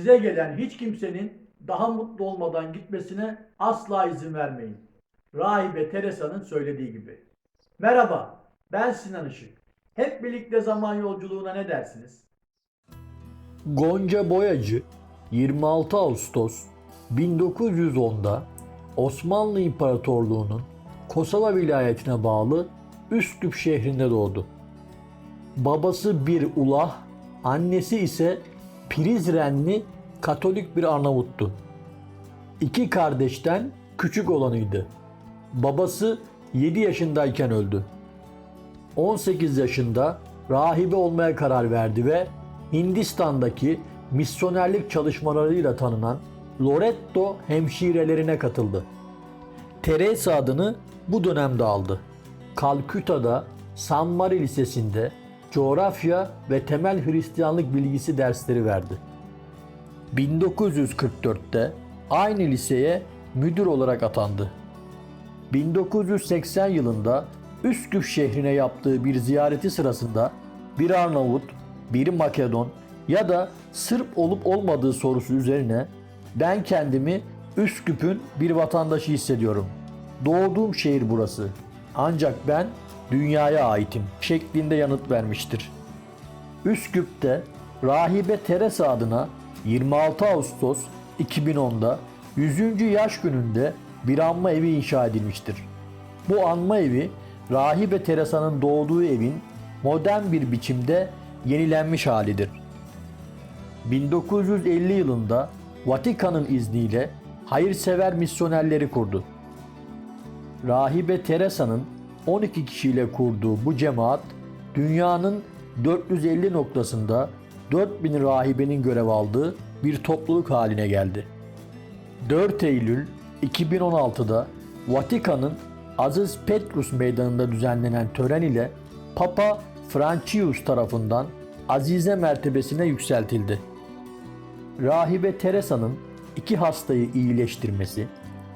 Size gelen hiç kimsenin daha mutlu olmadan gitmesine asla izin vermeyin. Rahibe Teresa'nın söylediği gibi. Merhaba, ben Sinan Işık. Hep birlikte zaman yolculuğuna ne dersiniz? Gonca Boyacı 26 Ağustos 1910'da Osmanlı İmparatorluğu'nun Kosova vilayetine bağlı Üsküp şehrinde doğdu. Babası bir ulah, annesi ise Prizrenli Katolik bir Arnavuttu. İki kardeşten küçük olanıydı. Babası 7 yaşındayken öldü. 18 yaşında rahibe olmaya karar verdi ve Hindistan'daki misyonerlik çalışmalarıyla tanınan Loretto hemşirelerine katıldı. Teresa adını bu dönemde aldı. Kalküta'da San Mari Lisesi'nde coğrafya ve temel Hristiyanlık bilgisi dersleri verdi. 1944'te aynı liseye müdür olarak atandı. 1980 yılında Üsküp şehrine yaptığı bir ziyareti sırasında bir Arnavut, bir Makedon ya da Sırp olup olmadığı sorusu üzerine ben kendimi Üsküp'ün bir vatandaşı hissediyorum. Doğduğum şehir burası. Ancak ben dünyaya aitim şeklinde yanıt vermiştir. Üsküp'te Rahibe Teresa adına 26 Ağustos 2010'da 100. yaş gününde bir anma evi inşa edilmiştir. Bu anma evi Rahibe Teresa'nın doğduğu evin modern bir biçimde yenilenmiş halidir. 1950 yılında Vatikan'ın izniyle hayırsever misyonerleri kurdu. Rahibe Teresa'nın 12 kişiyle kurduğu bu cemaat dünyanın 450 noktasında 4000 rahibenin görev aldığı bir topluluk haline geldi. 4 Eylül 2016'da Vatikan'ın Aziz Petrus Meydanı'nda düzenlenen tören ile Papa Francius tarafından Azize mertebesine yükseltildi. Rahibe Teresa'nın iki hastayı iyileştirmesi,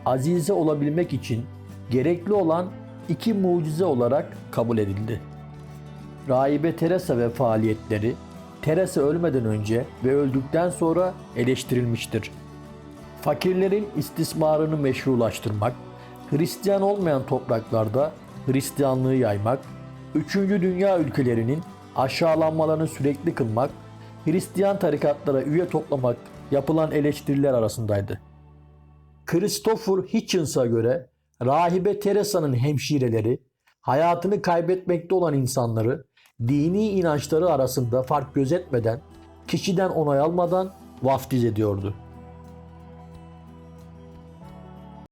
azize olabilmek için gerekli olan iki mucize olarak kabul edildi. Rahibe Teresa ve faaliyetleri Teresa ölmeden önce ve öldükten sonra eleştirilmiştir. Fakirlerin istismarını meşrulaştırmak, Hristiyan olmayan topraklarda Hristiyanlığı yaymak, 3. dünya ülkelerinin aşağılanmalarını sürekli kılmak, Hristiyan tarikatlara üye toplamak yapılan eleştiriler arasındaydı. Christopher Hitchens'a göre Rahibe Teresa'nın hemşireleri hayatını kaybetmekte olan insanları dini inançları arasında fark gözetmeden, kişiden onay almadan vaftiz ediyordu.